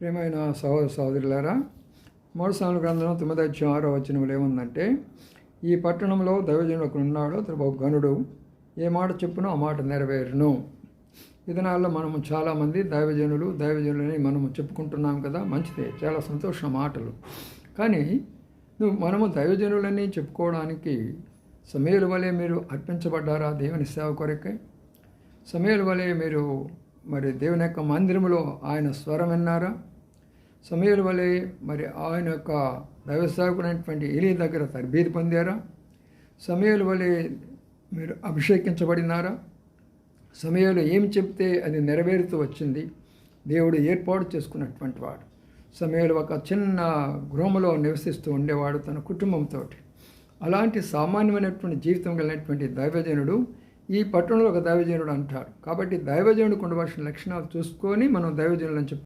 ప్రియమైన సహోదర సహోదరులారా మూడు గ్రంథం తొమ్మిది అధ్యాయం ఆరో వచనంలో ఏముందంటే ఈ పట్టణంలో దైవజనుడు ఒకడు ఉన్నాడు గనుడు ఏ మాట చెప్పునో ఆ మాట నెరవేరును. ఇదనాల్లో మనము చాలామంది దైవజనులు దైవజనులని మనము చెప్పుకుంటున్నాం కదా మంచిదే చాలా సంతోషం మాటలు. కానీ నువ్వు మనము దైవజనులని చెప్పుకోవడానికి సమయాల వలె మీరు అర్పించబడ్డారా దేవుని సేవ కొరకే? సమయాల వలె మీరు మరి దేవుని యొక్క మందిరంలో ఆయన స్వరం విన్నారా? సమయల వలె మరి ఆయన యొక్క దైవ ఏలి దగ్గర తర్బీదు పొందారా? సమయల వలె మీరు అభిషేకించబడినారా? సమయంలో ఏం చెప్తే అది నెరవేరుతూ వచ్చింది? దేవుడు ఏర్పాటు చేసుకున్నటువంటి వాడు. సమయాలు ఒక చిన్న గృహంలో నివసిస్తూ ఉండేవాడు తన కుటుంబంతో అలాంటి సామాన్యమైనటువంటి జీవితం కలిగినటువంటి దైవజనుడు ఈ పట్టణంలో ఒక దైవజనుడు అంటాడు కాబట్టి దైవజనుడికి ఉండవలసిన లక్షణాలు చూసుకొని మనం దైవజనులను చెప్పు